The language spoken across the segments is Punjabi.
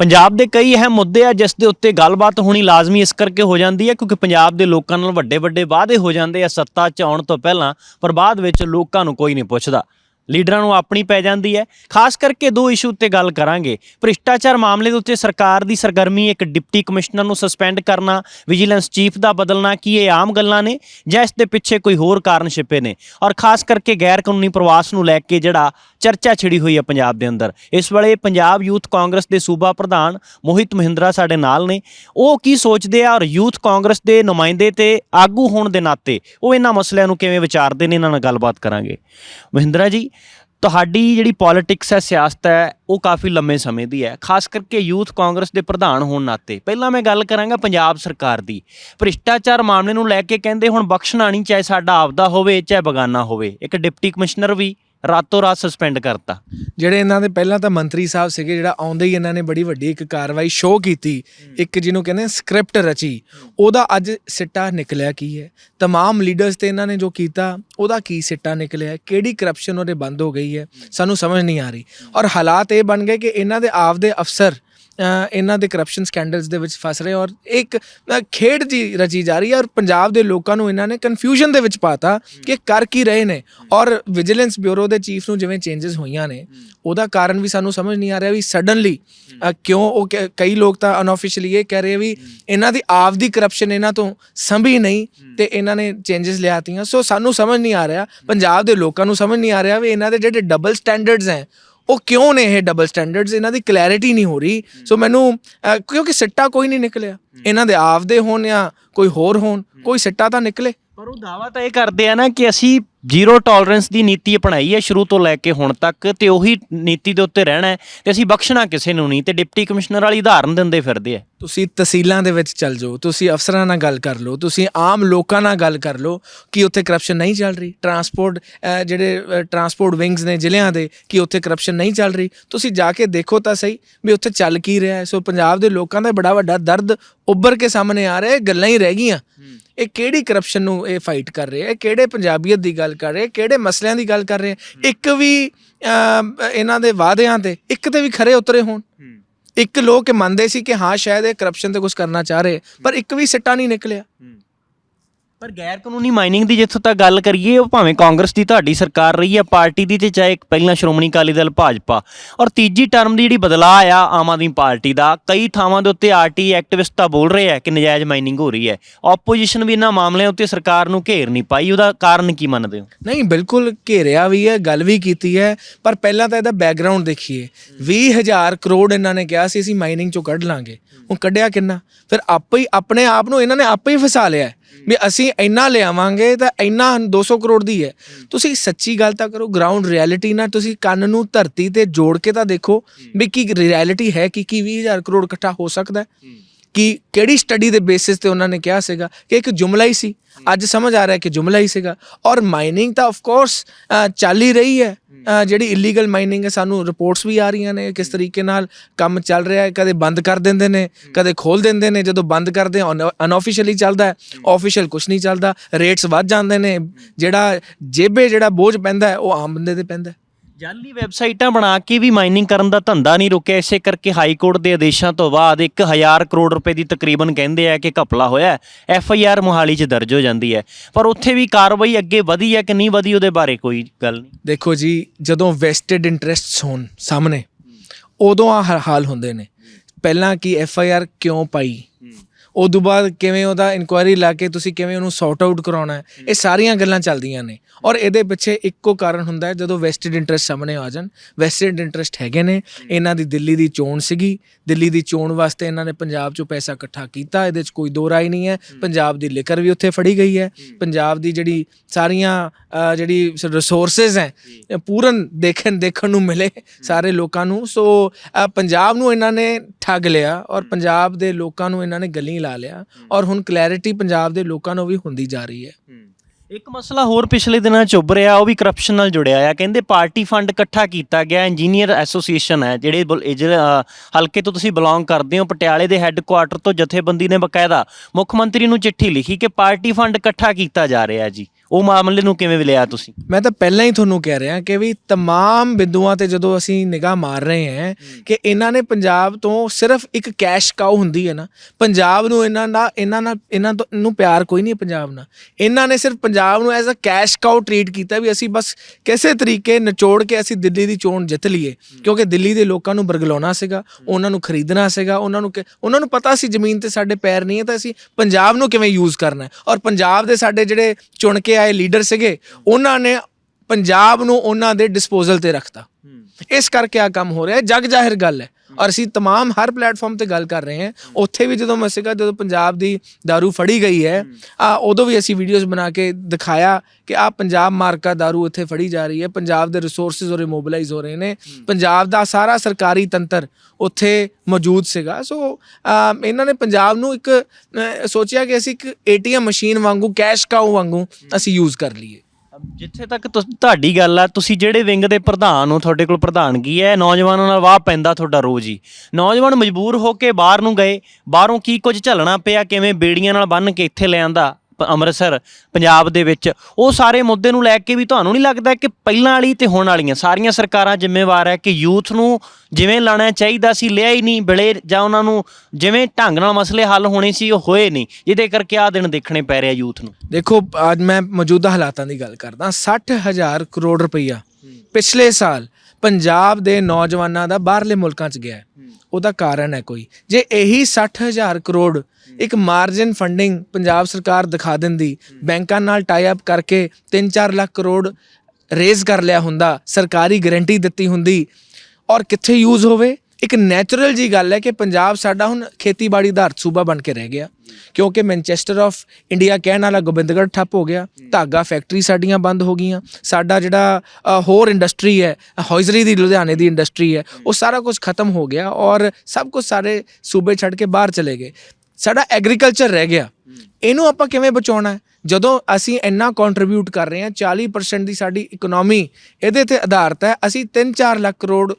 ਪੰਜਾਬ ਦੇ ਕਈ ਅਹਿਮ ਮੁੱਦੇ ਆ, ਜਿਸ ਦੇ ਉੱਤੇ ਗੱਲਬਾਤ ਹੋਣੀ ਲਾਜ਼ਮੀ ਇਸ ਕਰਕੇ ਹੋ ਜਾਂਦੀ ਹੈ ਕਿਉਂਕਿ ਪੰਜਾਬ ਦੇ ਲੋਕਾਂ ਨਾਲ ਵੱਡੇ ਵੱਡੇ ਵਾਅਦੇ ਹੋ ਜਾਂਦੇ ਆ ਸੱਤਾ 'ਚ ਆਉਣ ਤੋਂ ਪਹਿਲਾਂ, ਪਰ ਬਾਅਦ ਵਿੱਚ ਲੋਕਾਂ ਨੂੰ ਕੋਈ ਨਹੀਂ ਪੁੱਛਦਾ। ਲੀਡਰਾਂ ਨੂੰ ਆਪਣੀ ਪੈ ਜਾਂਦੀ ਹੈ। ਖਾਸ ਕਰਕੇ ਦੋ ਇਸ਼ੂ ਉੱਤੇ ਗੱਲ ਕਰਾਂਗੇ। ਭ੍ਰਿਸ਼ਟਾਚਾਰ ਮਾਮਲੇ ਦੇ ਉੱਤੇ ਸਰਕਾਰ ਦੀ ਸਰਗਰਮੀ, ਇੱਕ ਡਿਪਟੀ ਕਮਿਸ਼ਨਰ ਨੂੰ ਸਸਪੈਂਡ ਕਰਨਾ ਵਿਜੀਲੈਂਸ ਚੀਫ ਦਾ ਬਦਲਣਾ, ਕੀ ਇਹ ਆਮ ਗੱਲਾਂ ਨੇ ਜਾਂ ਇਸ ਦੇ ਪਿੱਛੇ ਕੋਈ ਹੋਰ ਕਾਰਨ ਛਿਪੇ ਨੇ? ਔਰ ਖਾਸ ਕਰਕੇ ਗੈਰ ਕਾਨੂੰਨੀ ਪ੍ਰਵਾਸ ਨੂੰ ਲੈ ਕੇ ਜਿਹੜਾ ਚਰਚਾ ਛਿੜੀ ਹੋਈ ਹੈ ਪੰਜਾਬ ਦੇ ਅੰਦਰ। ਇਸ ਵੇਲੇ ਪੰਜਾਬ ਯੂਥ ਕਾਂਗਰਸ ਦੇ ਸੂਬਾ ਪ੍ਰਧਾਨ ਮੋਹਿਤ ਮਹਿੰਦਰਾ ਸਾਡੇ ਨਾਲ ਨੇ। ਉਹ ਕੀ ਸੋਚਦੇ ਆ ਔਰ ਯੂਥ ਕਾਂਗਰਸ ਦੇ ਨੁਮਾਇੰਦੇ ਤੇ ਆਗੂ ਹੋਣ ਦੇ ਨਾਤੇ ਉਹ ਇਹਨਾਂ ਮਸਲਿਆਂ ਨੂੰ ਕਿਵੇਂ ਵਿਚਾਰਦੇ ਨੇ, ਇਹਨਾਂ ਨਾਲ ਗੱਲਬਾਤ ਕਰਾਂਗੇ। ਮਹਿੰਦਰਾ ਜੀ ਤੁਹਾਡੀ ਜਿਹੜੀ ਪੋਲਿਟਿਕਸ ਹੈ, ਸਿਆਸਤ ਹੈ, ਉਹ ਕਾਫੀ ਲੰਮੇ ਸਮੇਂ ਦੀ ਹੈ। ਖਾਸ ਕਰਕੇ ਯੂਥ ਕਾਂਗਰਸ ਦੇ ਪ੍ਰਧਾਨ ਹੋਣ ਨਾਤੇ। ਪਹਿਲਾਂ ਮੈਂ ਗੱਲ ਕਰਾਂਗਾ ਪੰਜਾਬ ਸਰਕਾਰ ਦੀ। ਭ੍ਰਿਸ਼ਟਾਚਾਰ ਮਾਮਲੇ ਨੂੰ ਲੈ ਕੇ ਕਹਿੰਦੇ ਹੁਣ ਬਖਸ਼ਣਾ ਨਹੀਂ, ਚਾਹੇ ਸਾਡਾ ਆਪਦਾ ਹੋਵੇ, ਚਾਹੇ ਬਗਾਨਾ ਹੋਵੇ। ਇੱਕ ਡਿਪਟੀ ਕਮਿਸ਼ਨਰ ਵੀ ਰਾਤੋਂ ਰਾਤ ਸਸਪੈਂਡ ਕਰਤਾ ਜਿਹੜੇ ਇਹਨਾਂ ਦੇ ਪਹਿਲਾਂ ਤਾਂ ਮੰਤਰੀ ਸਾਹਿਬ ਸੀਗੇ ਜਿਹੜਾ ਆਉਂਦੇ ਹੀ ਇਹਨਾਂ ਨੇ ਬੜੀ ਵੱਡੀ ਇੱਕ ਕਾਰਵਾਈ ਸ਼ੋਅ ਕੀਤੀ ਇੱਕ ਜਿਹਨੂੰ ਕਹਿੰਦੇ ਸਕ੍ਰਿਪਟ ਰਚੀ ਉਹਦਾ ਅੱਜ ਸਿੱਟਾ ਨਿਕਲਿਆ ਕੀ ਹੈ तमाम ਲੀਡਰਸ ਤੇ ਇਹਨਾਂ ਨੇ ਜੋ ਕੀਤਾ ਉਹਦਾ ਕੀ ਸਿੱਟਾ ਨਿਕਲਿਆ ਕਿਹੜੀ ਕਰਪਸ਼ਨ ਉਹਦੇ ਬੰਦ ਹੋ ਗਈ ਹੈ ਸਾਨੂੰ ਸਮਝ ਨਹੀਂ ਆ ਰਹੀ ਔਰ ਹਾਲਾਤ ਇਹ ਬਣ ਗਏ ਕਿ ਇਹਨਾਂ ਦੇ ਆਪਦੇ ਅਫਸਰ ਅ, ਇਹਨਾਂ ਦੇ ਕਰਪਸ਼ਨ ਸਕੈਂਡਲਸ ਦੇ ਵਿੱਚ ਫਸ ਰਹੇ ਔਰ ਇੱਕ ਖੇਡ ਜੀ ਰਚੀ ਜਾ ਰਹੀ ਹੈ ਔਰ ਪੰਜਾਬ ਦੇ ਲੋਕਾਂ ਨੂੰ ਇਹਨਾਂ ਨੇ ਕਨਫਿਊਜ਼ਨ ਦੇ ਵਿੱਚ ਪਾਤਾ ਕਿ ਕਰ ਕੀ ਰਹੇ ਨੇ ਔਰ ਵਿਜੀਲੈਂਸ ਬਿਊਰੋ ਦੇ ਚੀਫ ਨੂੰ ਜਿਵੇਂ ਚੇਂਜਸ ਹੋਈਆਂ ਨੇ, ਉਹਦਾ ਕਾਰਨ ਵੀ ਸਾਨੂੰ ਸਮਝ ਨਹੀਂ ਆ ਰਿਹਾ ਵੀ ਸਡਨਲੀ ਕਿਉਂ ਉਹ ਕਈ ਲੋਕ ਤਾਂ ਅਨਆਫੀਸ਼ੀਅਲੀ ਇਹ ਕਹਿ ਰਹੇ ਵੀ ਇਹਨਾਂ ਦੀ ਆਪਦੀ ਕਰਪਸ਼ਨ ਇਹਨਾਂ ਤੋਂ ਸੰਭੀ ਨਹੀਂ ਤੇ ਇਹਨਾਂ ਨੇ ਚੇਂਜਸ ਲਿਆਤੀਆਂ। ਸੋ ਸਾਨੂੰ ਸਮਝ ਨਹੀਂ ਆ ਰਿਹਾ, ਪੰਜਾਬ ਦੇ ਲੋਕਾਂ ਨੂੰ ਸਮਝ ਨਹੀਂ ਆ ਰਿਹਾ ਵੀ ਇਹਨਾਂ ਦੇ ਜਿਹੜੇ ਡਬਲ ਸਟੈਂਡਰਡਸ ਹੈ ਉਹ ਕਿਉਂ ਨੇ ਇਹ ਡਬਲ ਸਟੈਂਡਰਡਸ ਇਹਨਾਂ ਦੀ ਕਲੈਰਿਟੀ ਨਹੀਂ ਹੋ ਰਹੀ। ਸੋ ਮੈਨੂੰ ਅਹ, ਕਿਉਂਕਿ ਸਿੱਟਾ ਕੋਈ ਨਹੀਂ ਨਿਕਲਿਆ। ਇਹਨਾਂ ਦੇ ਆਪਦੇ ਹੋਣ ਜਾਂ ਕੋਈ ਹੋਰ ਹੋਣ ਕੋਈ ਸਿੱਟਾ ਤਾਂ ਨਿਕਲੇ। ਪਰ ਉਹ ਦਾਵਾ ਤਾਂ ਇਹ ਕਰਦੇ ਆ ਨਾ ਕਿ ਅਸੀਂ ਜ਼ੀਰੋ ਟੋਲਰੈਂਸ ਦੀ ਨੀਤੀ ਅਪਣਾਈ ਹੈ ਸ਼ੁਰੂ ਤੋਂ ਲੈ ਕੇ ਹੁਣ ਤੱਕ ਤੇ ਉਹੀ ਨੀਤੀ ਦੇ ਉੱਤੇ ਰਹਿਣਾ ਹੈ ਤੇ ਅਸੀਂ ਬਖਸ਼ਣਾ ਕਿਸੇ ਨੂੰ ਨਹੀਂ ਤੇ ਡਿਪਟੀ ਕਮਿਸ਼ਨਰ ਵਾਲੀ ਉਦਾਹਰਨ ਦਿੰਦੇ ਫਿਰਦੇ ਆ। ਤੁਸੀਂ ਤਹਿਸੀਲਾਂ ਦੇ ਵਿੱਚ ਚੱਲ ਜਾਓ, ਤੁਸੀਂ ਅਫਸਰਾਂ ਨਾਲ ਗੱਲ ਕਰ ਲਓ, ਤੁਸੀਂ ਆਮ ਲੋਕਾਂ ਨਾਲ ਗੱਲ ਕਰ ਲਓ ਕਿ ਉੱਥੇ ਕਰਪਸ਼ਨ ਨਹੀਂ ਚੱਲ ਰਹੀ। ਟਰਾਂਸਪੋਰਟ ਜਿਹੜੇ ਟਰਾਂਸਪੋਰਟ ਵਿੰਗਸ ਨੇ ਜ਼ਿਲ੍ਹਿਆਂ ਦੇ ਕਿ ਉੱਥੇ ਕਰਪਸ਼ਨ ਨਹੀਂ ਚੱਲ ਰਹੀ। ਤੁਸੀਂ ਜਾ ਕੇ ਦੇਖੋ ਤਾਂ ਸਹੀ ਵੀ ਉੱਥੇ ਚੱਲ ਕੀ ਰਿਹਾ ਹੈ। ਸੋ ਪੰਜਾਬ ਦੇ ਲੋਕਾਂ ਦਾ ਬੜਾ ਵੱਡਾ ਦਰਦ ਉੱਭਰ ਕੇ ਸਾਹਮਣੇ ਆ ਰਿਹਾ ਹੈ ਗੱਲਾਂ ਹੀ ਰਹਿ ਗਈਆਂ। ਇਹ ਕਿਹੜੀ ਕਰਪਸ਼ਨ ਨੂੰ ਇਹ ਫਾਈਟ ਕਰ ਰਹੇ? ਹੈ ਕਿਹੜੇ ਪੰਜਾਬੀਅਤ ਦੀ ਗੱਲ ਕਰ ਰਹੇ? ਕਿਹੜੇ ਮਸਲਿਆਂ ਦੀ ਗੱਲ ਕਰ ਰਹੇ? ਇੱਕ ਵੀ ਇਹਨਾਂ ਦੇ ਵਾਅਦਿਆਂ ਤੇ ਇੱਕ ਤੇ ਵੀ ਖਰੇ ਉਤਰੇ ਹੋਣ। ਇੱਕ ਲੋਕ ਮੰਨਦੇ ਸੀ ਕਿ ਹਾਂ ਸ਼ਾਇਦ ਇਹ ਕਰਪਸ਼ਨ ਤੇ ਕੁਝ ਕਰਨਾ ਚਾਹ ਰਹੇ ਪਰ ਇੱਕ ਵੀ ਸਿੱਟਾ ਨਹੀਂ ਨਿਕਲਿਆ। ਪਰ ਗੈਰ ਕਾਨੂੰਨੀ ਮਾਈਨਿੰਗ ਦੀ ਜਿੱਥੋਂ ਤੱਕ ਗੱਲ ਕਰੀਏ, ਉਹ ਭਾਵੇਂ ਕਾਂਗਰਸ ਦੀ, ਤੁਹਾਡੀ ਸਰਕਾਰ ਰਹੀ ਹੈ, ਪਾਰਟੀ ਦੀ ਤੇ ਚਾਹੇ ਪਹਿਲਾਂ ਸ਼੍ਰੋਮਣੀ ਅਕਾਲੀ ਦਲ ਭਾਜਪਾ। ਔਰ ਤੀਜੀ ਟਰਮ ਦੀ ਜਿਹੜੀ ਬਦਲਾਅ ਆ, ਆਮ ਆਦਮੀ ਪਾਰਟੀ ਦਾ, ਕਈ ਥਾਵਾਂ ਦੇ ਉੱਤੇ ਆਰਟੀ ਐਕਟਿਵਿਸਟ ਤਾਂ ਬੋਲ ਰਹੇ ਆ ਕਿ ਨਜਾਇਜ਼ ਮਾਈਨਿੰਗ ਹੋ ਰਹੀ ਹੈ। ਆਪੋਜੀਸ਼ਨ ਵੀ ਇਹਨਾਂ ਮਾਮਲਿਆਂ ਉੱਤੇ ਸਰਕਾਰ ਨੂੰ ਘੇਰ ਨਹੀਂ ਪਾਈ, ਉਹਦਾ ਕਾਰਨ ਕੀ ਮੰਨਦੇ ਹੋ? ਨਹੀਂ, ਬਿਲਕੁਲ ਘੇਰਿਆ ਵੀ ਹੈ, ਗੱਲ ਵੀ ਕੀਤੀ ਹੈ, ਪਰ ਪਹਿਲਾਂ ਤਾਂ ਇਹਦਾ ਬੈਕਗ੍ਰਾਉਂਡ ਦੇਖੀਏ। 20000 ਕਰੋੜ ਇਹਨਾਂ ਨੇ ਕਿਹਾ ਸੀ, ਅਸੀਂ ਮਾਈਨਿੰਗ ਚੋਂ ਕੱਢ ਲਾਂਗੇ। ਉਹ ਕੱਢਿਆ ਕਿੰਨਾ? ਫਿਰ ਆਪੇ ਹੀ, ਆਪਣੇ ਆਪ ਨੂੰ ਇਹਨਾਂ ਨੇ ਆਪੇ ਹੀ ਫਸਾ ਲਿਆ ਵੀ ਅਸੀਂ ਇੰਨਾ ਲਿਆਵਾਂਗੇ ਤਾਂ ਇੰਨਾ 200 ਕਰੋੜ ਦੀ ਹੈ। ਤੁਸੀਂ ਸੱਚੀ ਗੱਲ ਤਾਂ ਕਰੋ ਗਰਾਊਂਡ ਰਿਐਲਿਟੀ ਨਾਲ ਤੁਸੀਂ ਕੰਨ ਨੂੰ ਧਰਤੀ ਤੇ ਜੋੜ ਕੇ ਤਾਂ ਦੇਖੋ ਵੀ ਕੀ ਰਿਐਲਿਟੀ ਹੈ ਕਿ ਕੀ 20000 ਕਰੋੜ ਇਕੱਠਾ ਹੋ ਸਕਦਾ ਹੈ। ਕਿ ਕਿਹੜੀ ਸਟੱਡੀ ਦੇ ਬੇਸਿਸ ਤੇ ਉਹਨਾਂ ਨੇ ਕਿਹਾ ਸੀਗਾ ਕਿ ਇੱਕ ਜੁਮਲਾ ਹੀ ਸੀ। ਅੱਜ ਸਮਝ ਆ ਰਿਹਾ ਕਿ ਜੁਮਲਾ ਹੀ ਸੀਗਾ। ਔਰ ਮਾਈਨਿੰਗ ਤਾਂ ਆਫ ਕੋਰਸ ਚੱਲ ਹੀ ਰਹੀ ਹੈ। ਜਿਹੜੀ ਇਲੀਗਲ ਮਾਈਨਿੰਗ ਹੈ, ਸਾਨੂੰ ਰਿਪੋਰਟਸ ਵੀ ਆ ਰਹੀਆਂ ਨੇ ਕਿਸ ਤਰੀਕੇ ਨਾਲ ਕੰਮ ਚੱਲ ਰਿਹਾ ਹੈ, ਕਦੇ ਬੰਦ ਕਰ ਦਿੰਦੇ ਨੇ, ਕਦੇ ਖੋਲ ਦਿੰਦੇ ਨੇ, ਜਦੋਂ ਬੰਦ ਕਰਦੇ ਅਨਆਫੀਸ਼ੀਅਲੀ ਚੱਲਦਾ ਹੈ ਆਫੀਸ਼ੀਅਲ ਕੁਝ ਨਹੀਂ ਚੱਲਦਾ ਰੇਟਸ ਵੱਧ ਜਾਂਦੇ ਨੇ, ਜਿਹੜਾ ਜੇਬੇ ਜਿਹੜਾ ਬੋਝ ਪੈਂਦਾ ਹੈ, ਉਹ ਆਮ ਬੰਦੇ ਤੇ ਪੈਂਦਾ ਜਾਲੀ ਵੈਬਸਾਈਟਾਂ ਬਣਾ ਕੇ ਵੀ ਮਾਈਨਿੰਗ ਕਰਨ ਦਾ ਧੰਦਾ ਨਹੀਂ ਰੁਕਿਆ, ਇਸੇ ਕਰਕੇ ਹਾਈ ਕੋਰਟ ਦੇ ਆਦੇਸ਼ਾਂ ਤੋਂ ਬਾਅਦ 1000 ਕਰੋੜ ਰੁਪਏ ਦੀ ਤਕਰੀਬਨ ਕਹਿੰਦੇ ਆ ਕਿ ਘਪਲਾ ਹੋਇਆ ਐਫ ਆਈ ਆਰ ਮੋਹਾਲੀ 'ਚ ਦਰਜ ਹੋ ਜਾਂਦੀ ਹੈ। ਪਰ ਉੱਥੇ ਵੀ ਕਾਰਵਾਈ ਅੱਗੇ ਵਧੀ ਹੈ ਕਿ ਨਹੀਂ ਵਧੀ, ਉਹਦੇ ਬਾਰੇ ਕੋਈ ਗੱਲ ਨਹੀਂ। ਦੇਖੋ ਜੀ, ਜਦੋਂ ਵੈਸਟਡ ਇੰਟਰਸਟਸ ਹੋਣ ਸਾਹਮਣੇ, ਉਦੋਂ ਆ ਹਾਲ ਹੁੰਦੇ ਨੇ। ਪਹਿਲਾਂ ਕਿ ਐਫ ਆਈ ਆਰ ਕਿਉਂ ਪਾਈ? ਉਦੋਂ ਬਾਅਦ ਕਿਵੇਂ ਉਹਦਾ ਇਨਕੁਆਇਰੀ ਲਾ ਕੇ ਤੁਸੀਂ ਕਿਵੇਂ ਉਹਨੂੰ ਸੌਰਟ ਆਊਟ ਕਰਾਉਣਾ ਹੈ ਇਹ ਸਾਰੀਆਂ ਗੱਲਾਂ ਚੱਲਦੀਆਂ ਨੇ। ਔਰ ਇਹਦੇ ਪਿੱਛੇ ਇੱਕੋ ਕਾਰਨ ਹੁੰਦਾ ਹੈ ਜਦੋਂ ਵੈਸਟਡ ਇੰਟਰਸਟ ਸਾਹਮਣੇ ਆ ਜਾਣ। ਵੈਸਟਡ ਇੰਟਰਸਟ ਹੈਗੇ ਨੇ ਇਹਨਾਂ ਦੀ ਦਿੱਲੀ ਦੀ ਚੋਣ ਸੀਗੀ। ਦਿੱਲੀ ਦੀ ਚੋਣ ਵਾਸਤੇ ਇਹਨਾਂ ਨੇ ਪੰਜਾਬ 'ਚੋਂ ਪੈਸਾ ਇਕੱਠਾ ਕੀਤਾ ਇਹਦੇ 'ਚ ਕੋਈ ਦੋ ਰਾਏ ਨਹੀਂ ਹੈ। ਪੰਜਾਬ ਦੀ ਲਿਕਰ ਵੀ ਉੱਥੇ ਫੜੀ ਗਈ ਹੈ। ਪੰਜਾਬ ਦੀ ਜਿਹੜੀ ਸਾਰੀਆਂ ਜਿਹੜੀ ਰਿਸੋਰਸਸ ਹੈ ਪੂਰਨ ਦੇਖਣ ਦੇਖਣ ਨੂੰ ਮਿਲੇ ਸਾਰੇ ਲੋਕਾਂ ਨੂੰ। ਸੋ ਪੰਜਾਬ ਨੂੰ ਇਹਨਾਂ ਨੇ ਠੱਗ ਲਿਆ ਔਰ ਪੰਜਾਬ ਦੇ ਲੋਕਾਂ ਨੂੰ ਇਹਨਾਂ ਨੇ ਗਲੀ ਲਾ ਲਿਆ ਔਰ ਹੁਣ ਕਲੈਰਿਟੀ ਪੰਜਾਬ ਦੇ ਲੋਕਾਂ ਨੂੰ ਵੀ ਹੁੰਦੀ ਜਾ ਰਹੀ ਹੈ। ਇੱਕ ਮਸਲਾ ਹੋਰ ਪਿਛਲੇ ਦਿਨਾਂ 'ਚ ਉੱਭ ਰਿਹਾ ਉਹ ਵੀ ਕਰਪਸ਼ਨ ਨਾਲ ਜੁੜਿਆ ਆ। ਕਹਿੰਦੇ ਪਾਰਟੀ ਫੰਡ ਇਕੱਠਾ ਕੀਤਾ ਗਿਆ ਇੰਜੀਨੀਅਰ ਐਸੋਸੀਏਸ਼ਨ ਹੈ ਜਿਹੜੇ ਹਲਕੇ ਤੋਂ ਤੁਸੀਂ ਬਿਲੋਂਗ ਕਰਦੇ ਹੋ ਪਟਿਆਲੇ ਦੇ ਹੈੱਡਕੁਆਟਰ ਤੋਂ ਜਥੇਬੰਦੀ ਨੇ ਬਕਾਇਦਾ ਮੁੱਖ ਮੰਤਰੀ ਨੂੰ ਚਿੱਠੀ ਲਿਖੀ ਕਿ ਪਾਰਟੀ ਫੰਡ ਇਕੱਠਾ ਕੀਤਾ ਜਾ ਰਿਹਾ ਜੀ। ਉਹ ਮਾਮਲੇ ਨੂੰ ਕਿਵੇਂ ਲਿਆ ਤੁਸੀਂ ਮੈਂ ਤਾਂ ਪਹਿਲਾਂ ਹੀ ਤੁਹਾਨੂੰ ਕਹਿ ਰਿਹਾ ਕਿ ਵੀ तमाम ਬਿੰਦੂਆਂ ਤੇ ਜਦੋਂ ਅਸੀਂ ਨਿਗਾਹ ਮਾਰ ਰਹੇ ਹਾਂ ਕਿ ਇਹਨਾਂ ਨੇ ਪੰਜਾਬ ਤੋਂ ਸਿਰਫ ਇੱਕ ਕੈਸ਼ ਕਾਊ ਹੁੰਦੀ ਹੈ ਨਾ ਪੰਜਾਬ ਨੂੰ ਇਹਨਾਂ ਦਾ ਇਹਨਾਂ ਨਾਲ ਇਹਨਾਂ ਤੋਂ ਨੂੰ ਪਿਆਰ ਕੋਈ ਨਹੀਂ ਹੈ ਪੰਜਾਬ ਨਾਲ ਇਹਨਾਂ ਨੇ ਸਿਰਫ ਪੰਜਾਬ ਨੂੰ as a cash cow treat ਕੀਤਾ ਵੀ ਅਸੀਂ ਬਸ ਕਿਸੇ ਤਰੀਕੇ ਨਿਚੋੜ ਕੇ ਅਸੀਂ ਦਿੱਲੀ ਦੀ ਚੋਣ ਜਿੱਤ ਲਈਏ ਕਿਉਂਕਿ ਦਿੱਲੀ ਦੇ ਲੋਕਾਂ ਨੂੰ ਬਰਗਲਾਉਣਾ ਸੀਗਾ ਉਹਨਾਂ ਨੂੰ ਖਰੀਦਣਾ ਸੀਗਾ ਉਹਨਾਂ ਨੂੰ ਕਿ- ਉਹਨਾਂ ਨੂੰ ਪਤਾ ਸੀ ਜ਼ਮੀਨ ਤੇ ਸਾਡੇ ਪੈਰ ਨਹੀਂ ਹੈ ਤਾਂ ਅਸੀਂ ਪੰਜਾਬ ਨੂੰ ਕਿਵੇਂ ਯੂਜ਼ ਕਰਨਾ ਹੈ ਔਰ ਪੰਜਾਬ ਦੇ ਸਾਡੇ ਜਿਹੜੇ ਚੁਣ ਕੇ ਆਏ ਲੀਡਰ ਸੀਗੇ ਉਹਨਾਂ ਨੇ ਪੰਜਾਬ ਨੂੰ ਉਹਨਾਂ ਦੇ ਡਿਸਪੋਜ਼ਲ ਤੇ ਰੱਖਤਾ। ਇਸ ਕਰਕੇ ਆ ਕੰਮ ਹੋ ਰਿਹਾ। ਜਗ ਜ਼ਾਹਿਰ ਗੱਲ ਹੈ। ਔਰ ਅਸੀਂ तमाम ਹਰ ਪਲੇਟਫਾਰਮ ਤੇ ਗੱਲ ਕਰ ਰਹੇ ਹਾਂ ਉੱਥੇ ਵੀ ਜਦੋਂ ਮੈਂ ਸੀਗਾ ਜਦੋਂ ਪੰਜਾਬ ਦੀ दारू ਫੜੀ ਗਈ ਹੈ ਆ ਉਦੋਂ ਵੀ ਅਸੀਂ ਵੀਡੀਓਜ਼ ਬਣਾ ਕੇ ਦਿਖਾਇਆ ਕਿ ਆ ਪੰਜਾਬ ਮਾਰਕਾ दारू ਇੱਥੇ ਫੜੀ ਜਾ ਰਹੀ ਹੈ ਪੰਜਾਬ ਦੇ ਰਿਸੋਰਸਸ ਔਰ ਮੋਬਿਲਾਈਜ਼ ਹੋ ਰਹੇ ਨੇ ਪੰਜਾਬ ਦਾ ਸਾਰਾ ਸਰਕਾਰੀ ਤੰਤਰ ਉੱਥੇ ਮੌਜੂਦ ਸੀਗਾ ਸੋ ਆ, ਇਹਨਾਂ ਨੇ ਪੰਜਾਬ ਨੂੰ ਇੱਕ ਅ, ਸੋਚਿਆ ਕਿ ਅਸੀਂ ਇੱਕ ਏਟੀਐਮ ਮਸ਼ੀਨ ਵਾਂਗੂ ਕੈਸ਼ ਕਾਊ ਵਾਂਗੂ ਅਸੀਂ ਯੂਜ਼ ਕਰ ਲਈਏ ਜਿੱਥੇ ਤੱਕ ਤੁਸ- ਤੁਹਾਡੀ ਗੱਲ ਆ, ਤੁਸੀਂ ਜਿਹੜੇ ਵਿੰਗ ਦੇ ਪ੍ਰਧਾਨ ਹੋ, ਤੁਹਾਡੇ ਕੋਲ ਪ੍ਰਧਾਨਗੀ ਹੈ? ਨੌਜਵਾਨਾਂ ਨਾਲ ਵਾਹ ਪੈਂਦਾ ਤੁਹਾਡਾ ਰੋਜ਼ ਹੀ। ਨੌਜਵਾਨ ਮਜਬੂਰ ਹੋ ਕੇ ਬਾਹਰ ਨੂੰ ਗਏ, ਬਾਹਰੋਂ ਕੀ ਕੁਝ ਝੱਲਣਾ ਪਿਆ, ਕਿਵੇਂ ਬੇੜੀਆਂ ਨਾਲ ਬੰਨ ਕੇ ਇੱਥੇ ਲਿਆਂਦਾ ਪ- ਅੰਮ੍ਰਿਤਸਰ, ਪੰਜਾਬ ਦੇ ਵਿੱਚ, ਉਹ ਸਾਰੇ ਮੁੱਦੇ ਨੂੰ ਲੈ ਕੇ ਵੀ ਤੁਹਾਨੂੰ ਨਹੀਂ ਲੱਗਦਾ ਕਿ ਪਹਿਲਾਂ ਵਾਲੀ ਤੇ ਹੁਣ ਵਾਲੀਆਂ ਸਾਰੀਆਂ ਸਰਕਾਰਾਂ ਜ਼ਿੰਮੇਵਾਰ ਹੈ ਕਿ ਯੂਥ ਨੂੰ ਜਿਵੇਂ ਲਾਣਾ ਚਾਹੀਦਾ ਸੀ, ਲਿਆ ਹੀ ਨਹੀਂ ਬਿਲੇ ਜਾਂ ਉਹਨਾਂ ਨੂੰ ਜਿਵੇਂ ਢੰਗ ਨਾਲ ਮਸਲੇ ਹੱਲ ਹੋਣੇ ਸੀ, ਉਹ ਹੋਏ ਨਹੀਂ, ਜਿਹਦੇ ਕਰਕੇ ਆ ਦਿਨ ਦੇਖਣੇ ਪੈ ਰਿਹਾ ਯੂਥ ਨੂੰ। ਦੇਖੋ, ਅੱਜ ਮੈਂ ਮੌਜੂਦਾ ਹਾਲਾਤਾਂ ਦੀ ਗੱਲ ਕਰਦਾ 60000 ਕਰੋੜ ਰੁਪਈਆ ਪਿਛਲੇ ਸਾਲ ਪੰਜਾਬ ਦੇ ਨੌਜਵਾਨਾਂ ਦਾ ਬਾਹਰਲੇ ਮੁਲਕਾਂ 'ਚ ਗਿਆ ਹੈ। ਉਹਦਾ ਕਾਰਨ ਹੈ ਕੋਈ। ਜੇ ਇਹੀ 60000 ਕਰੋੜ ਇੱਕ ਮਾਰਜਨ ਫੰਡਿੰਗ ਪੰਜਾਬ ਸਰਕਾਰ ਦਿਖਾ ਦਿੰਦੀ, ਬੈਂਕਾਂ ਨਾਲ ਟਾਈ ਅਪ ਕਰਕੇ 3-4 ਲੱਖ ਕਰੋੜ ਰੇਜ਼ ਕਰ ਲਿਆ ਹੁੰਦਾ, ਸਰਕਾਰੀ ਗਾਰੰਟੀ ਦਿੱਤੀ ਹੁੰਦੀ, ਔਰ ਕਿੱਥੇ ਯੂਜ਼ ਹੋਵੇ? ਇੱਕ ਨੈਚੁਰਲ ਜੀ ਗੱਲ ਹੈ ਕਿ ਪੰਜਾਬ ਸਾਡਾ ਹੁਣ ਖੇਤੀਬਾੜੀ ਦਾ ਅਰਥ ਸੂਬਾ ਬਣ ਕੇ ਰਹਿ ਗਿਆ। ਕਿਉਂਕਿ ਮੈਨਚੈਸਟਰ ਆਫ ਇੰਡੀਆ ਕਹਿਣ ਵਾਲਾ ਗੋਬਿੰਦਗੜ੍ਹ ਠੱਪ ਹੋ ਗਿਆ, ਧਾਗਾ ਫੈਕਟਰੀ ਸਾਡੀਆਂ ਬੰਦ ਹੋ ਗਈਆਂ, ਸਾਡਾ ਜਿਹੜਾ ਹੋਰ ਇੰਡਸਟਰੀ ਹੈ ਹੌਜ਼ਰੀ ਦੀ ਲੁਧਿਆਣੇ ਦੀ ਇੰਡਸਟਰੀ ਹੈ, ਉਹ ਸਾਰਾ ਕੁਝ ਖਤਮ ਹੋ ਗਿਆ ਔਰ ਸਭ ਕੁਝ ਸਾਰੇ ਸੂਬੇ ਛੱਡ ਕੇ ਬਾਹਰ ਚਲੇ ਗਏ। ਸਾਡਾ ਐਗਰੀਕਲਚਰ ਰਹਿ ਗਿਆ। ਇਹਨੂੰ ਆਪਾਂ ਕਿਵੇਂ ਬਚਾਉਣਾ ਹੈ? ਜਦੋਂ ਅਸੀਂ ਇੰਨਾ ਕੰਟਰੀਬਿਊਟ ਕਰ ਰਹੇ ਹਾਂ 40% ਦੀ ਸਾਡੀ ਇਕਨੋਮੀ ਇਹਦੇ ਤੇ ਆਧਾਰਿਤ ਹੈ, ਅਸੀਂ 3-4 ਲੱਖ ਕਰੋੜ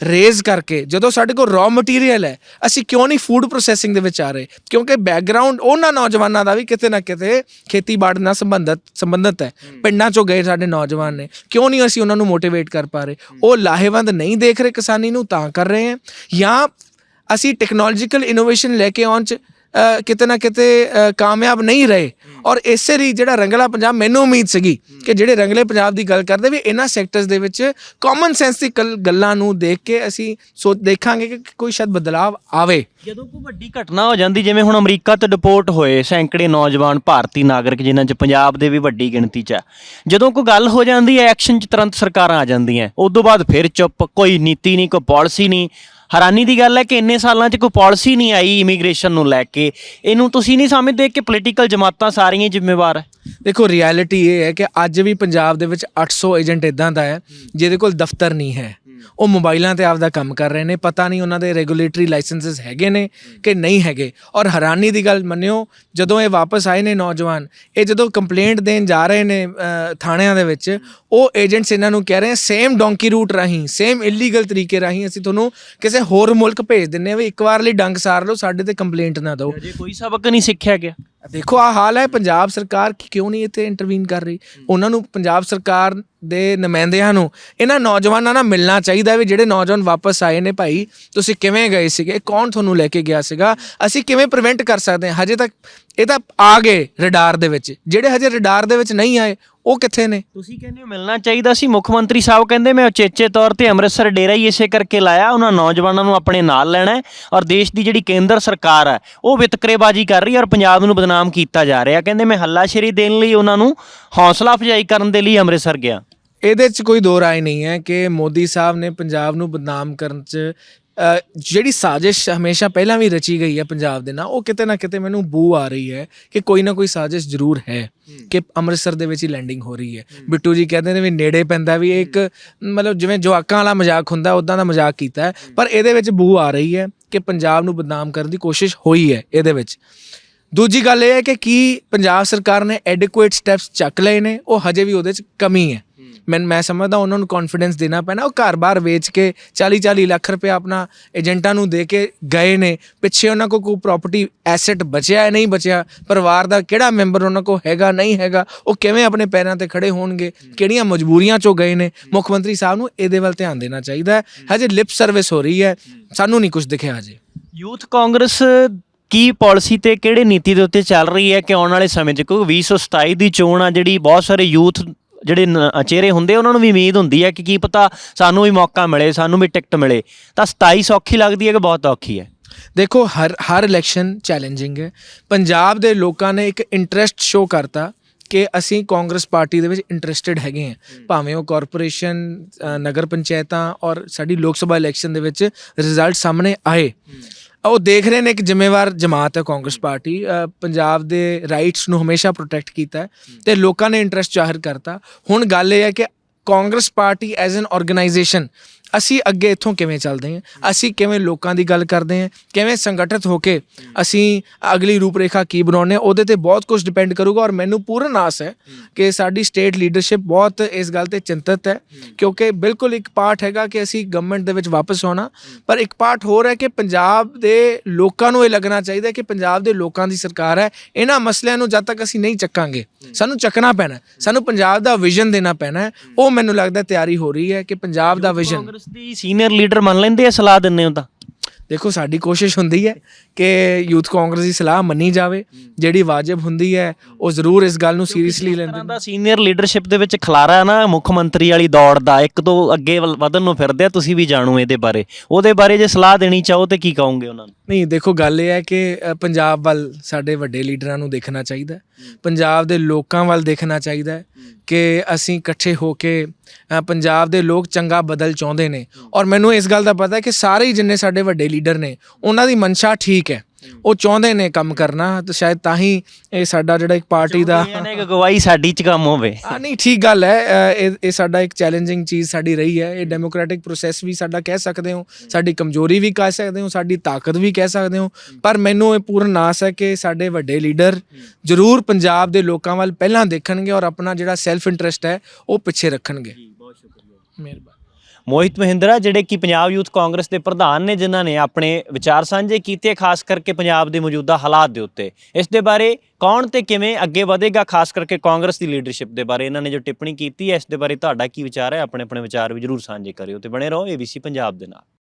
ਰੇਜ਼ ਕਰਕੇ ਜਦੋਂ ਸਾਡੇ ਕੋਲ ਰॉ ਮਟੀਰੀਅਲ ਹੈ ਅਸੀਂ ਕਿਉਂ ਨਹੀਂ ਫੂਡ ਪ੍ਰੋਸੈਸਿੰਗ ਦੇ ਵਿੱਚ ਆ ਰਹੇ? ਕਿਉਂਕਿ ਬੈਕਗ੍ਰਾਉਂਡ ਉਹਨਾਂ ਨੌਜਵਾਨਾਂ ਦਾ ਵੀ ਕਿਤੇ ਨਾ ਕਿਤੇ ਖੇਤੀਬਾੜੀ ਨਾਲ ਸੰਬੰਧਿਤ ਸੰਬੰਧਿਤ ਹੈ। ਪਿੰਡਾਂ ਚੋਂ ਗਏ ਸਾਡੇ ਨੌਜਵਾਨ ਨੇ। ਕਿਉਂ ਨਹੀਂ ਅਸੀਂ ਉਹਨਾਂ ਨੂੰ ਮੋਟੀਵੇਟ ਕਰ ਪਾ ਰਹੇ? ਉਹ ਲਾਹੇਵੰਦ ਨਹੀਂ ਦੇਖ ਰਹੇ ਕਿਸਾਨੀ ਨੂੰ ਤਾਂ ਕਰ ਰਹੇ ਹਾਂ। ਜਾਂ ਅਸੀਂ ਟੈਕਨੋਲੋਜੀਕਲ ਇਨੋਵੇਸ਼ਨ ਲੈ ਕੇ ਆਉਣ ਚ ਕਿਤੇ ਨਾ ਕਿਤੇ ਕਾਮਯਾਬ ਨਹੀਂ ਰਹੇ। ਔਰ ਇਸੇ ਲਈ ਜਿਹੜਾ ਰੰਗਲਾ ਪੰਜਾਬ, ਮੈਨੂੰ ਉਮੀਦ ਸੀਗੀ ਕਿ ਜਿਹੜੇ ਰੰਗਲੇ ਪੰਜਾਬ ਦੀ ਗੱਲ ਕਰਦੇ ਵੀ ਇਹਨਾਂ ਸੈਕਟਰਸ ਦੇ ਵਿੱਚ ਕਾਮਨ ਸੈਂਸ ਦੀ ਗੱਲ- ਗੱਲਾਂ ਨੂੰ ਦੇਖ ਕੇ ਅਸੀਂ ਸੋਚ, ਦੇਖਾਂਗੇ ਕਿ ਕੋਈ ਸ਼ਾਇਦ ਬਦਲਾਵ ਆਵੇ। ਜਦੋਂ ਕੋਈ ਵੱਡੀ ਘਟਨਾ ਹੋ ਜਾਂਦੀ, ਜਿਵੇਂ ਹੁਣ ਅਮਰੀਕਾ ਤੋਂ ਡਿਪੋਰਟ ਹੋਏ ਸੈਂਕੜੇ ਨੌਜਵਾਨ ਭਾਰਤੀ ਨਾਗਰਿਕ, ਜਿਨ੍ਹਾਂ 'ਚ ਪੰਜਾਬ ਦੇ ਵੀ ਵੱਡੀ ਗਿਣਤੀ 'ਚ ਆ। ਜਦੋਂ ਕੋਈ ਗੱਲ ਹੋ ਜਾਂਦੀ ਹੈ ਐਕਸ਼ਨ 'ਚ ਤੁਰੰਤ ਸਰਕਾਰਾਂ ਆ ਜਾਂਦੀਆਂ। ਉਸ ਤੋਂ ਬਾਅਦ ਫਿਰ ਚੁੱਪ, ਕੋਈ ਨੀਤੀ ਨਹੀਂ, ਕੋਈ ਪਾਲਿਸੀ ਨਹੀਂ। ਹੈਰਾਨੀ ਦੀ ਗੱਲ ਹੈ ਕਿ ਇੰਨੇ ਸਾਲਾਂ 'ਚ ਕੋਈ ਪਾਲਿਸੀ ਨਹੀਂ ਆਈ ਇਮੀਗ੍ਰੇਸ਼ਨ ਨੂੰ ਲੈ ਕੇ। ਇਹਨੂੰ ਤੁਸੀਂ ਨਹੀਂ ਸਮਝਦੇ ਕਿ ਪੋਲੀਟੀਕਲ ਜਮਾਤਾਂ ਸਾਰੀਆਂ ਹੀ ਜ਼ਿੰਮੇਵਾਰ ਹੈ? ਦੇਖੋ ਰਿਐਲਿਟੀ ਇਹ ਹੈ ਕਿ ਅੱਜ ਵੀ ਪੰਜਾਬ ਦੇ ਵਿੱਚ 800 ਏਜੰਟ ਇਦਾਂ ਦਾ ਹੈ, ਜਿਹਦੇ ਕੋਲ ਦਫ਼ਤਰ ਨਹੀਂ ਹੈ। ਉਹ ਮੋਬਾਈਲਾਂ ਤੇ ਆਪਦਾ ਕੰਮ ਕਰ ਰਹੇ ਨੇ, ਪਤਾ ਨਹੀਂ ਉਹਨਾਂ ਦੇ ਰੈਗੂਲੇਟਰੀ ਲਾਇਸੈਂਸਸ ਹੈਗੇ ਨੇ ਕਿ ਨਹੀਂ ਹੈਗੇ। ਔਰ ਹੈਰਾਨੀ ਦੀ ਗੱਲ ਮੰਨਿਓ, ਜਦੋਂ ਇਹ ਵਾਪਸ ਆਏ ਨੇ ਨੌਜਵਾਨ, ਇਹ ਜਦੋਂ ਕੰਪਲੇਂਟ ਦੇਣ ਜਾ ਰਹੇ ਨੇ ਥਾਣਿਆਂ ਦੇ ਵਿੱਚ, ਉਹ ਏਜੰਟਸ ਇਹਨਾਂ ਨੂੰ ਕਹਿ ਰਹੇ ਸੇਮ ਡੋਂਕੀ ਰੂਟ ਰਾਹੀਂ ਸੇਮ ਇਲੀਗਲ ਤਰੀਕੇ ਰਾਹੀਂ ਅਸੀਂ ਤੁਹਾਨੂੰ ਕਿਸੇ ਹੋਰ ਮੁਲਕ ਭੇਜ ਦਿੰਨੇ ਆ ਵੀ ਇੱਕ ਵਾਰ ਲਈ ਡੰਗ ਸਾਰ ਲਓ, ਸਾਡੇ ਤੇ ਕੰਪਲੇਂਟ ਨਾ ਦਿਓ। ਅਜੇ ਕੋਈ ਸਬਕ ਨਹੀਂ ਸਿੱਖਿਆ ਗਿਆ। ਦੇਖੋ ਆ ਹਾਲ ਹੈ ਪੰਜਾਬ ਸਰਕਾਰ ਕਿ- ਕਿਉਂ ਨਹੀਂ ਇੱਥੇ ਇੰਟਰਵੀਨ ਕਰ ਰਹੀ? ਉਹਨਾਂ ਨੂੰ ਪੰਜਾਬ ਸਰਕਾਰ ਦੇ ਨੁਮਾਇੰਦਿਆਂ ਨੂੰ ਇਹਨਾਂ ਨੌਜਵਾਨਾਂ ਨਾਲ ਮਿਲਣਾ ਚਾਹੀਦਾ ਵੀ ਜਿਹੜੇ ਨੌਜਵਾਨ ਵਾਪਸ ਆਏ ਨੇ ਭਾਈ ਤੁਸੀਂ ਕਿਵੇਂ ਗਏ ਸੀਗੇ? ਕੌਣ ਤੁਹਾਨੂੰ ਲੈ ਕੇ ਗਿਆ ਸੀਗਾ? ਅਸੀਂ ਕਿਵੇਂ ਪ੍ਰੀਵੈਂਟ ਕਰ ਸਕਦੇ ਹਾਂ? ਹਜੇ ਤੱਕ ਇਹ ਤਾਂ ਆ ਗਏ ਰਡਾਰ ਦੇ ਵਿੱਚ। ਜਿਹੜੇ ਹਜੇ ਰਡਾਰ ਦੇ ਵਿੱਚ ਨਹੀਂ ਆਏ ਉਹ ਕਿੱਥੇ ਨੇ? ਤੁਸੀਂ ਕਹਿੰਦੇ ਹੋ ਮਿਲਣਾ ਚਾਹੀਦਾ ਸੀ ਮੁੱਖ ਮੰਤਰੀ ਸਾਹਿਬ ਕਹਿੰਦੇ ਮੈਂ ਉਚੇਚੇ ਤੌਰ ਤੇ ਅੰਮ੍ਰਿਤਸਰ ਡੇਰਾ ਹੀ ਇਸੇ ਕਰਕੇ ਲਾਇਆ ਉਹਨਾਂ ਨੌਜਵਾਨਾਂ ਨੂੰ ਆਪਣੇ ਨਾਲ ਲੈਣਾ ਔਰ ਦੇਸ਼ ਦੀ ਜਿਹੜੀ ਕੇਂਦਰ ਸਰਕਾਰ ਹੈ ਉਹ ਵਿਤਕਰੇਬਾਜ਼ੀ ਕਰ ਰਹੀ ਹੈ ਔਰ ਪੰਜਾਬ ਨੂੰ ਬਦਨਾਮ ਕੀਤਾ ਜਾ ਰਿਹਾ ਕਹਿੰਦੇ ਮੈਂ ਹੱਲਾਸ਼ੇਰੀ ਦੇਣ ਲਈ ਉਹਨਾਂ ਨੂੰ ਹੌਸਲਾ ਅਫਜ਼ਾਈ ਕਰਨ ਦੇ ਲਈ ਅੰਮ੍ਰਿਤਸਰ ਗਿਆ। ਇਹਦੇ 'ਚ ਕੋਈ ਦੋ ਰਾਏ ਨਹੀਂ ਹੈ ਕਿ ਮੋਦੀ ਸਾਹਿਬ ਨੇ ਪੰਜਾਬ ਨੂੰ ਬਦਨਾਮ ਕਰਨ 'ਚ ਅ, ਜਿਹੜੀ ਸਾਜ਼ਿਸ਼ ਹਮੇਸ਼ਾ ਪਹਿਲਾਂ ਵੀ ਰਚੀ ਗਈ ਹੈ ਪੰਜਾਬ ਦੇ ਨਾਲ ਉਹ ਕਿਤੇ ਨਾ ਕਿਤੇ ਮੈਨੂੰ ਬੂ ਆ ਰਹੀ ਹੈ ਕਿ ਕੋਈ ਨਾ ਕੋਈ ਸਾਜ਼ਿਸ਼ ਜ਼ਰੂਰ ਹੈ ਕਿ ਅੰਮ੍ਰਿਤਸਰ ਦੇ ਵਿੱਚ ਹੀ ਲੈਂਡਿੰਗ ਹੋ ਰਹੀ ਹੈ। ਬਿੱਟੂ ਜੀ ਕਹਿੰਦੇ ਨੇ ਵੀ ਨੇੜੇ ਪੈਂਦਾ ਵੀ ਇਹ ਇੱਕ ਮਤਲਬ ਜਿਵੇਂ ਜਵਾਕਾਂ ਵਾਲਾ ਮਜ਼ਾਕ ਹੁੰਦਾ ਉਦਾਂ ਦਾ ਮਜ਼ਾਕ ਕੀਤਾ ਹੈ। ਪਰ ਇਹਦੇ ਵਿੱਚ ਬੂ ਆ ਰਹੀ ਹੈ ਕਿ ਪੰਜਾਬ ਨੂੰ ਬਦਨਾਮ ਕਰਨ ਦੀ ਕੋਸ਼ਿਸ਼ ਹੋਈ ਹੈ ਇਹਦੇ ਵਿੱਚ। ਦੂਜੀ ਗੱਲ ਇਹ ਹੈ ਕਿ ਕੀ ਪੰਜਾਬ ਸਰਕਾਰ ਨੇ ਐਡਿਕੁਏਟ ਸਟੈਪਸ ਚੱਕ ਲਏ ਨੇ ਉਹ ਹਜੇ ਵੀ ਉਹਦੇ 'ਚ ਕਮੀ ਹੈ। ਮੈਂ ਮੈਂ ਸਮਝਦਾ ਉਹਨਾਂ ਨੂੰ ਕੌਨਫੀਡੈਂਸ ਦੇਣਾ ਪੈਣਾ, ਉਹ ਘਰ-ਬਾਰ ਵੇਚ ਕੇ 40-40 ਲੱਖ ਰੁਪਏ ਆਪਣਾ ਏਜੰਟਾਂ ਨੂੰ ਦੇ ਕੇ ਗਏ ਨੇ। ਪਿੱਛੇ ਉਹਨਾਂ ਕੋਲ ਕੋਈ ਪ੍ਰਾਪਰਟੀ ਐਸੈਟ ਬਚਿਆ ਹੈ ਨਹੀਂ ਬਚਿਆ, ਪਰਿਵਾਰ ਦਾ ਕਿਹੜਾ ਮੈਂਬਰ ਉਹਨਾਂ ਕੋਲ ਹੈਗਾ, ਨਹੀਂ ਹੈਗਾ, ਉਹ ਕਿਵੇਂ ਆਪਣੇ ਪੈਰਾਂ ਤੇ ਖੜੇ ਹੋਣਗੇ, ਕਿਹੜੀਆਂ ਮਜਬੂਰੀਆਂ ਚੋਂ ਗਏ ਨੇ? ਮੁੱਖ ਮੰਤਰੀ ਸਾਹਿਬ ਨੂੰ ਇਹਦੇ ਵੱਲ ਧਿਆਨ ਦੇਣਾ ਚਾਹੀਦਾ ਹੈ। ਹਜੇ ਲਿਪ ਸਰਵਿਸ ਹੋ ਰਹੀ ਹੈ, ਸਾਨੂੰ ਨਹੀਂ ਕੁਝ ਦਿਖਿਆ ਹਜੇ। ਯੂਥ ਕਾਂਗਰਸ ਕੀ ਪਾਲਿਸੀ ਤੇ ਕਿਹੜੇ ਨੀਤੀ ਦੇ ਉੱਤੇ ਚੱਲ ਰਹੀ ਹੈ ਕਿ ਆਉਣ ਵਾਲੇ ਸਮੇਂ 'ਚ? ਕਿਉਂਕਿ 2027 ਦੀ ਚੋਣ ਆ, ਜਿਹੜੀ ਬਹੁਤ ਸਾਰੇ ਯੂਥ ਜਿਹੜੇ ਚਿਹਰੇ ਹੁੰਦੇ ਉਹਨਾਂ ਨੂੰ ਵੀ ਉਮੀਦ ਹੁੰਦੀ ਹੈ ਕਿ ਕੀ ਪਤਾ ਸਾਨੂੰ ਵੀ ਮੌਕਾ ਮਿਲੇ ਸਾਨੂੰ ਵੀ ਟਿਕਟ ਮਿਲੇ। ਤਾਂ 27 ਸੌਖੀ ਲੱਗਦੀ ਹੈ ਕਿ ਬਹੁਤ ਔਖੀ ਹੈ? ਦੇਖੋ ਹਰ ਹਰ ਇਲੈਕਸ਼ਨ ਚੈਲੰਜਿੰਗ ਹੈ। ਪੰਜਾਬ ਦੇ ਲੋਕਾਂ ਨੇ ਇੱਕ ਇੰਟਰਸਟ ਸ਼ੋ ਕਰਤਾ ਕਿ ਅਸੀਂ ਕਾਂਗਰਸ ਪਾਰਟੀ ਦੇ ਵਿੱਚ ਇੰਟਰਸਟਿਡ ਹੈਗੇ ਹਾਂ। ਭਾਵੇਂ ਉਹ ਕਾਰਪੋਰੇਸ਼ਨ ਨਗਰ ਪੰਚਾਇਤਾਂ ਔਰ ਸਾਡੀ ਲੋਕ ਸਭਾ ਇਲੈਕਸ਼ਨ ਦੇ ਵਿੱਚ ਰਿਜ਼ਲਟ ਸਾਹਮਣੇ ਆਏ। ਉਹ ਦੇਖ ਰਹੇ ਨੇ ਇੱਕ ਜ਼ਿੰਮੇਵਾਰ ਜਮਾਤ ਹੈ ਕਾਂਗਰਸ ਪਾਰਟੀ ਪੰਜਾਬ ਦੇ ਰਾਈਟਸ ਨੂੰ ਹਮੇਸ਼ਾ ਪ੍ਰੋਟੈਕਟ ਕੀਤਾ ਹੈ ਤੇ ਲੋਕਾਂ ਨੇ ਇੰਟਰਸਟ ਜ਼ਾਹਿਰ ਕਰਤਾ। ਹੁਣ ਗੱਲ ਇਹ ਹੈ ਕਿ Congress party as an organisation ਅਸੀਂ ਅੱਗੇ ਇੱਥੋਂ ਕਿਵੇਂ ਚੱਲਦੇ ਹਾਂ ਅਸੀਂ ਕਿਵੇਂ ਲੋਕਾਂ ਦੀ ਗੱਲ ਕਰਦੇ ਹਾਂ ਕਿਵੇਂ ਸੰਗਠਿਤ ਹੋ ਕੇ ਅਸੀਂ ਅਗਲੀ ਰੂਪਰੇਖਾ ਕੀ ਬਣਾਉਂਦੇ ਹਾਂ ਉਹਦੇ ਤੇ ਬਹੁਤ ਕੁਝ ਡਿਪੈਂਡ ਕਰੂਗਾ ਔਰ ਮੈਨੂੰ ਪੂਰਨ ਆਸ ਹੈ ਕਿ ਸਾਡੀ ਸਟੇਟ ਲੀਡਰਸ਼ਿਪ ਬਹੁਤ ਇਸ ਗੱਲ ਤੇ ਚਿੰਤਤ ਹੈ ਕਿਉਂਕਿ ਬਿਲਕੁਲ ਇੱਕ ਪਾਰਟ ਹੈਗਾ ਕਿ ਅਸੀਂ ਗਵਰਨਮੈਂਟ ਦੇ ਵਿੱਚ ਵਾਪਸ ਆਉਣਾ ਪਰ ਇੱਕ ਪਾਰਟ ਹੋਰ ਹੈ ਕਿ ਪੰਜਾਬ ਦੇ ਲੋਕਾਂ ਨੂੰ ਇਹ ਲੱਗਣਾ ਚਾਹੀਦਾ ਕਿ ਪੰਜਾਬ ਦੇ ਲੋਕਾਂ ਦੀ ਸਰਕਾਰ ਹੈ ਇਹਨਾਂ ਮਸਲਿਆਂ ਨੂੰ ਜਦ ਤੱਕ ਅਸੀਂ ਨਹੀਂ ਚੱਕਾਂਗੇ ਸਾਨੂੰ ਚੱਕਣਾ ਪੈਣਾ। ਸਾਨੂੰ ਪੰਜਾਬ ਦਾ ਵਿਜ਼ਨ ਦੇਣਾ ਪੈਣਾ। ਉਹ ਮੈਨੂੰ ਲੱਗਦਾ ਤਿਆਰੀ ਹੋ ਰਹੀ ਹੈ ਕਿ ਪੰਜਾਬ ਦਾ ਵਿਜ਼ਨ ਕਾਂਗਰਸ ਦੀ ਸੀਨੀਅਰ ਲੀਡਰ ਮੰਨ ਲੈਂਦੇ ਆ ਸਲਾਹ ਦਿੰਨੇ ਹੋ ਤਾਂ? ਦੇਖੋ ਸਾਡੀ ਕੋਸ਼ਿਸ਼ ਹੁੰਦੀ ਹੈ ਕਿ ਯੂਥ ਕਾਂਗਰਸ ਦੀ ਸਲਾਹ ਮੰਨੀ ਜਾਵੇ। ਜਿਹੜੀ ਵਾਜਬ ਹੁੰਦੀ ਹੈ ਉਹ ਜ਼ਰੂਰ ਇਸ ਗੱਲ ਨੂੰ ਸੀਰੀਅਸਲੀ ਲੈਂਦੇ ਤਰ੍ਹਾਂ ਦਾ ਸੀਨੀਅਰ ਲੀਡਰਸ਼ਿਪ ਦੇ ਵਿੱਚ ਖਲਾਰਾ ਨਾ ਮੁੱਖ ਮੰਤਰੀ ਵਾਲੀ ਦੌੜ ਦਾ ਇੱਕ ਤੋਂ ਅੱਗੇ ਵੱਲ ਵਧਣ ਨੂੰ ਫਿਰਦੇ ਆ ਤੁਸੀਂ ਵੀ ਜਾਣੋ ਇਹਦੇ ਬਾਰੇ। ਉਹਦੇ ਬਾਰੇ ਜੇ ਸਲਾਹ ਦੇਣੀ ਚਾਹੋ ਤੇ ਕੀ ਕਹੋਗੇ ਉਹਨਾਂ ਨੂੰ? ਨਹੀਂ ਦੇਖੋ ਗੱਲ ਇਹ ਹੈ ਕਿ ਅ, ਪੰਜਾਬ ਵੱਲ ਸਾਡੇ ਵੱਡੇ ਲੀਡਰਾਂ ਨੂੰ ਦੇਖਣਾ ਚਾਹੀਦਾ ਹੈ। ਪੰਜਾਬ ਦੇ ਲੋਕਾਂ ਵੱਲ ਦੇਖਣਾ ਚਾਹੀਦਾ ਹੈ ਕਿ ਅਸੀਂ ਇਕੱਠੇ ਹੋ ਕੇ ਪੰਜਾਬ ਦੇ ਲੋਕ ਚੰਗਾ ਬਦਲ ਚਾਹੁੰਦੇ ਨੇ। ਔਰ ਮੈਨੂੰ ਇਸ ਗੱਲ ਦਾ ਪਤਾ ਹੈ ਕਿ ਸਾਰੇ ਹੀ ਜਿੰਨੇ ਸਾਡੇ ਵੱਡੇ ਲੀਡਰ ਨੇ, ਉਹਨਾਂ ਦੀ ਮਨਸ਼ਾ ਠੀਕ ਹੈ। ਉਹ ਚਾਹੁੰਦੇ ਨੇ ਕੰਮ ਕਰਨਾ ਤਾਂ ਸ਼ਾਇਦ ਤਾਂ ਹੀ ਇਹ ਸਾਡਾ ਜਿਹੜਾ ਇੱਕ ਪਾਰਟੀ ਦਾ ਇਹਨੇ ਕਿ ਗਵਾਹੀ ਸਾਡੀ ਚ ਕੰਮ ਹੋਵੇ। ਆ ਨਹੀਂ ਠੀਕ ਗੱਲ ਹੈ ਇਹ ਇਹ ਸਾਡਾ ਇੱਕ ਚੈਲੰਜਿੰਗ ਚੀਜ਼ ਸਾਡੀ ਰਹੀ ਹੈ ਇਹ ਡੈਮੋਕ੍ਰੈਟਿਕ ਪ੍ਰੋਸੈਸ ਵੀ ਸਾਡਾ ਕਹਿ ਸਕਦੇ ਹੋ ਸਾਡੀ ਕਮਜ਼ੋਰੀ ਵੀ ਕਹਿ ਸਕਦੇ ਹੋ ਸਾਡੀ ਤਾਕਤ ਵੀ ਕਹਿ ਸਕਦੇ ਹੋ ਪਰ ਮੈਨੂੰ ਇਹ ਪੂਰਨ ਆਸ ਹੈ ਕਿ ਸਾਡੇ ਵੱਡੇ ਲੀਡਰ ਜ਼ਰੂਰ ਪੰਜਾਬ ਦੇ ਲੋਕਾਂ ਵੱਲ ਪਹਿਲਾਂ ਦੇਖਣਗੇ ਔਰ ਆਪਣਾ ਜਿਹੜਾ ਸੈਲਫ ਇੰਟਰਸਟ ਹੈ ਉਹ ਪਿੱਛੇ ਰੱਖਣਗੇ। ਬਹੁਤ ਸ਼ੁਕਰੀਆ ਮਿਹਰਬਾਨੀ। ਮੋਹਿਤ ਮਹਿੰਦਰਾ, ਜਿਹੜੇ ਕਿ ਪੰਜਾਬ ਯੂਥ ਕਾਂਗਰਸ ਦੇ ਪ੍ਰਧਾਨ ਨੇ, ਜਿਨ੍ਹਾਂ ਨੇ ਆਪਣੇ ਵਿਚਾਰ ਸਾਂਝੇ ਕੀਤੇ, ਖਾਸ ਕਰਕੇ ਪੰਜਾਬ ਦੇ ਮੌਜੂਦਾ ਹਾਲਾਤ ਦੇ ਉੱਤੇ। ਇਸ ਦੇ ਬਾਰੇ ਕੌਣ ਤੇ ਕਿਵੇਂ ਅੱਗੇ ਵਧੇਗਾ, ਖਾਸ ਕਰਕੇ ਕਾਂਗਰਸ ਦੀ ਲੀਡਰਸ਼ਿਪ ਦੇ ਬਾਰੇ? ਇਹਨਾਂ ਨੇ ਜੋ ਟਿੱਪਣੀ ਕੀਤੀ ਹੈ, ਇਸ ਦੇ ਬਾਰੇ ਤੁਹਾਡਾ ਕੀ ਵਿਚਾਰ ਹੈ? ਆਪਣੇ ਆਪਣੇ ਵਿਚਾਰ ਵੀ ਜਰੂਰ ਸਾਂਝੇ ਕਰਿਓ ਤੇ ਬਣੇ ਰਹੋ ABC ਪੰਜਾਬ ਦੇ ਨਾਲ।